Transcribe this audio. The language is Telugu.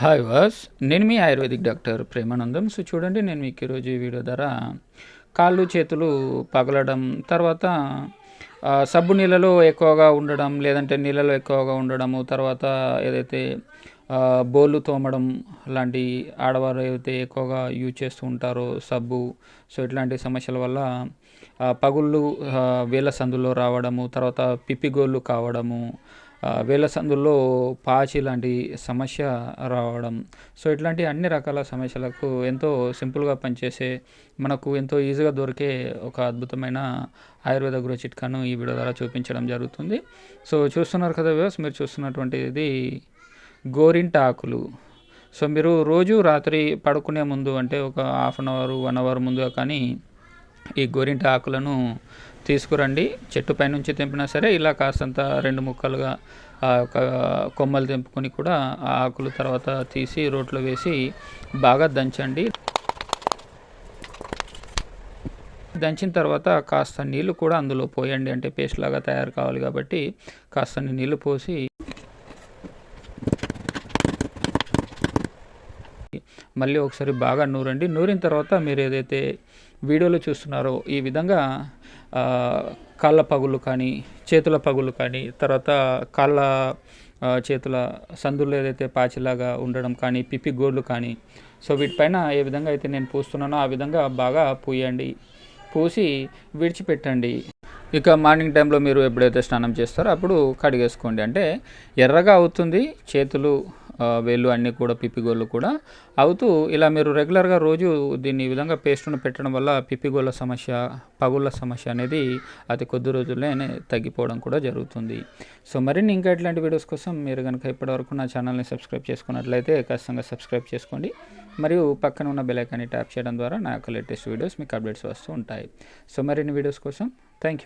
హాయ్ వాస్ నేను మీ ఆయుర్వేదిక్ డాక్టర్ ప్రేమానందం. సో చూడండి నేను మీకు ఈరోజు ఈ వీడియో ద్వారా కాళ్ళు చేతులు పగలడం తర్వాత సబ్బు నీళ్ళలో ఎక్కువగా ఉండడం లేదంటే నీళ్ళలో ఎక్కువగా ఉండడము తర్వాత ఏదైతే బోళ్ళు తోమడం లాంటి ఆడవారు ఏదైతే ఎక్కువగా యూజ్ చేస్తూ ఉంటారో సబ్బు సో ఇట్లాంటి సమస్యల వల్ల పగుళ్ళు వేల సందులో రావడము తర్వాత పిప్పిగోళ్ళు కావడము వేల సందుల్లో పాచి లాంటి సమస్య రావడం. సో ఇట్లాంటి అన్ని రకాల సమస్యలకు ఎంతో సింపుల్గా పనిచేసే మనకు ఎంతో ఈజీగా దొరికే ఒక అద్భుతమైన ఆయుర్వేద గృహ చిట్కాను ఈ వీడియో ద్వారా చూపించడం జరుగుతుంది. సో చూస్తున్నారు కదా వ్యూస్ మీరు చూస్తున్నటువంటిది గోరింట ఆకులు సో మీరు రోజు రాత్రి పడుకునే ముందు అంటే ఒక half an hour one hour ముందుగా కానీ ఈ గోరింట ఆకులను తీసుకురండి. చెట్టు పైనుంచి తెంపినా సరే ఇలా కాస్తంత రెండు ముక్కలుగా ఆ యొక్క కొమ్మలు తెంపుకొని కూడా ఆ ఆకులు తర్వాత తీసి రోట్లో వేసి బాగా దంచండి. దంచిన తర్వాత కాస్త నీళ్ళు కూడా అందులో పోయండి. అంటే పేస్ట్ లాగా తయారు కావాలి కాబట్టి కాస్త నీళ్ళు పోసి మళ్ళీ ఒకసారి బాగా నూరండి. నూరిన తర్వాత మీరు ఏదైతే వీడియోలో చూస్తున్నారో ఈ విధంగా కాళ్ళ పగులు కానీ చేతుల పగులు కానీ తర్వాత కాళ్ళ చేతుల సందుల్లో ఏదైతే పాచిలాగా ఉండడం కానీ పిప్పి గోళ్ళు కానీ సో వీటిపైన ఏ విధంగా అయితే నేను పూస్తున్నానో ఆ విధంగా బాగా పూయండి. పూసి విడిచిపెట్టండి. ఇక మార్నింగ్ టైంలో మీరు ఎప్పుడైతే స్నానం చేస్తారో అప్పుడు కడిగేసుకోండి. అంటే ఎర్రగా అవుతుంది చేతులు వేళ్ళు అన్నీ కూడా పిప్పిగోళ్ళు కూడా అవుతూ ఇలా మీరు రెగ్యులర్గా రోజు దీన్ని ఈ విధంగా పేస్ట్ను పెట్టడం వల్ల పిప్పిగోళ్ళ సమస్య పగుళ్ళ సమస్య అనేది అతి కొద్ది రోజుల్లోనే తగ్గిపోవడం కూడా జరుగుతుంది. సో మరిన్ని ఇంకా ఇట్లాంటి వీడియోస్ కోసం మీరు కనుక ఇప్పటివరకు నా ఛానల్ని సబ్స్క్రైబ్ చేసుకున్నట్లయితే ఖచ్చితంగా సబ్స్క్రైబ్ చేసుకోండి. మరియు పక్కన ఉన్న బెల్ ఐకాన్ని ట్యాప్ చేయడం ద్వారా నా యొక్క లేటెస్ట్ వీడియోస్ మీకు అప్డేట్స్ వస్తూ ఉంటాయి. సో మరిన్ని వీడియోస్ కోసం థ్యాంక్ యూ